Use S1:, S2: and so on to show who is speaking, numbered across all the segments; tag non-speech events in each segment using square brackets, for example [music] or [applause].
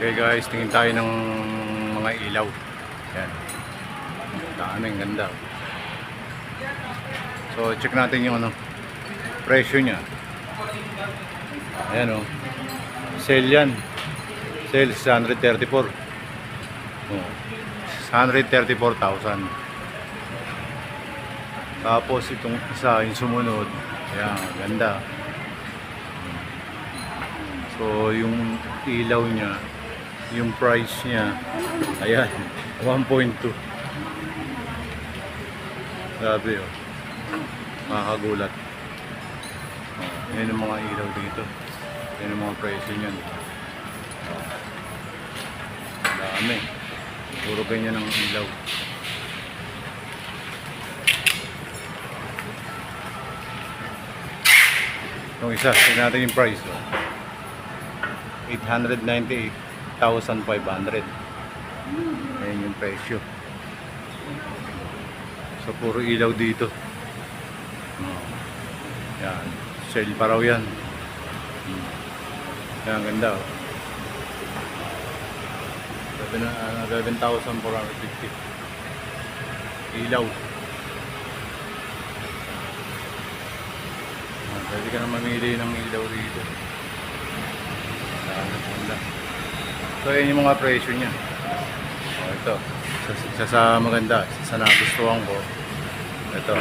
S1: Okay guys, tingin tayo ng mga ilaw. Yan. Daming ganda. So check natin yung ano, presyo niya. Ayan o. Oh. Sale yan. Sale 134. Oh. 134,000. Tapos itong isa, yung sumunod. Ayan, ganda. So yung ilaw niya, yung price niya, ayan, 1.2. Grabe oh. Makakagulat. Oh, yan ang mga ilaw dito. Yan ang mga presyo niyan. Oh. Dami. Puro ganyan ang ilaw. Itong isa, tingnan natin yung price. Oh. 898,500. Ayan yung presyo. So, puro ilaw dito. Oh. Yan. Sale pa raw yan. Hmm. Yan, ganda. Oh. Sabi na, uh, 11,450. Ilaw. Ah, Pwede ka na mamili ng ilaw dito. Dami pula. So, yan yung mga presyo niya. Oh, ito. Isa, sa maganda. Isa sa nagustuhan ko. Ito.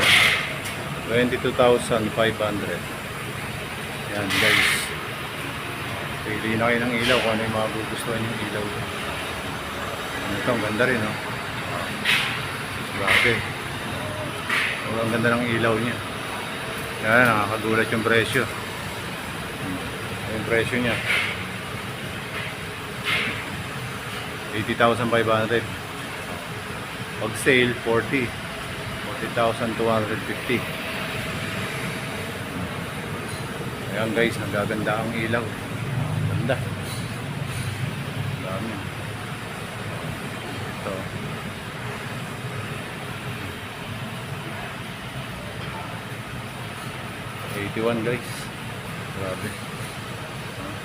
S1: 22,500. Yan guys. Pili na kayo ng ilaw kung ano yung mga gugustuhan yung ilaw. Ito, ang ganda rin, no? Grabe. Oh, ang ganda ng ilaw niya. Yan, nakakagulat yung presyo. Yung presyo niya. 80,500. Pag sale, 40. 40,250. Ayan guys, nagaganda ang ilaw. Ganda. Dami. Ito. Eighty-one guys. Grabe. Ah.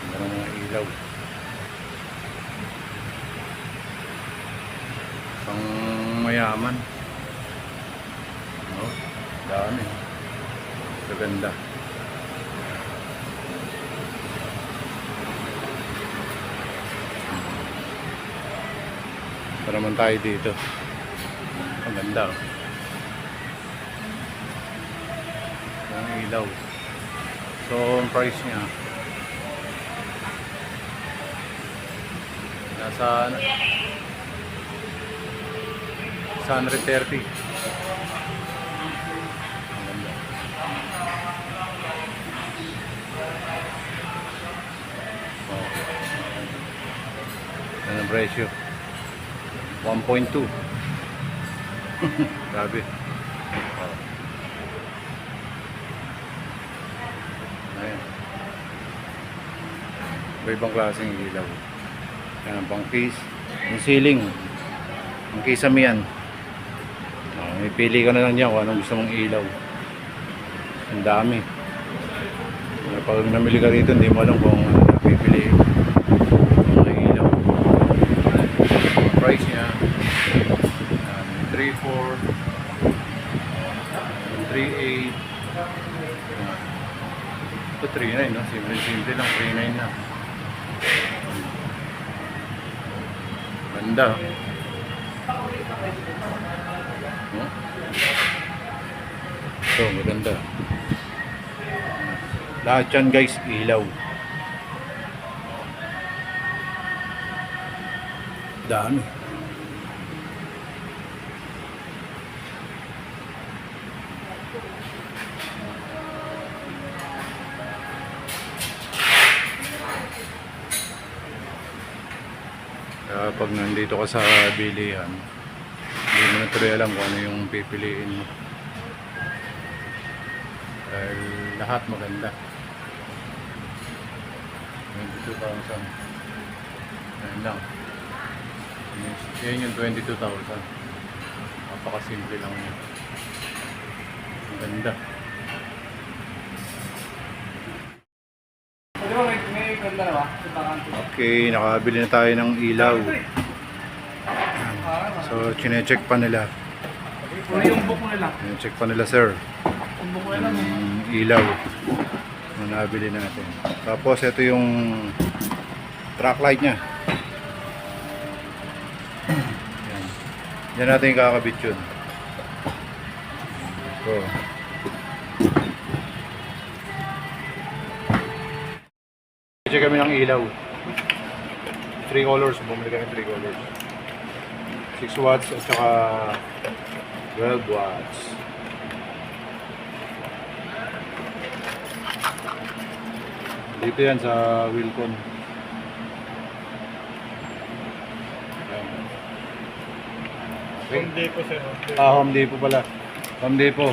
S1: Ganda ng mga ilaw. Pang mayaman. Oh, dami. Gaganda. Para naman tayo dito. Ang ganda. oh. Ang ilaw. So, ang price niya. Nasa ano? 130. Ang ganda. Oh. Yan ang presyo. 1.2. [laughs] Grabe. Oh. Ayan. Iba-ibang klaseng ilaw. Yan ang pang case. Yung ceiling. Ang kisame yan. May pili ka na lang dyan kung anong gusto mong ilaw. Ang dami. Pag namili ka rito, hindi mo alam kung ano na pipili ilaw. Price niya, um, 3.4, 3.8, ito 3.9, no? Simple-simple lang, 3.9 na. Ganda. No? Ito, maganda. Lahat yan guys, ilaw. Dami. Kaya pag nandito ka sa bilihan, hindi mo na tuloy alam kung ano yung pipiliin mo. Dahil lahat maganda. 22,000. Ayan lang. Yan yung 22,000. Napakasimple lang yun. Ang ganda. Okay, nakabili na tayo ng ilaw. So, chinecheck pa nila. Chinecheck pa nila, sir.
S2: Yung
S1: ilaw na nabili natin. Tapos, ito yung track light niya. Yan. Yan natin kakabit yun. So, check kami ng ilaw. 3 colors. Bumili kami 3 colors. 6 watts at saka 12 watts. Dito yan sa Wilcon. Okay.
S2: Home Depot sir.
S1: Ah, Home Depot pala. Home Depot.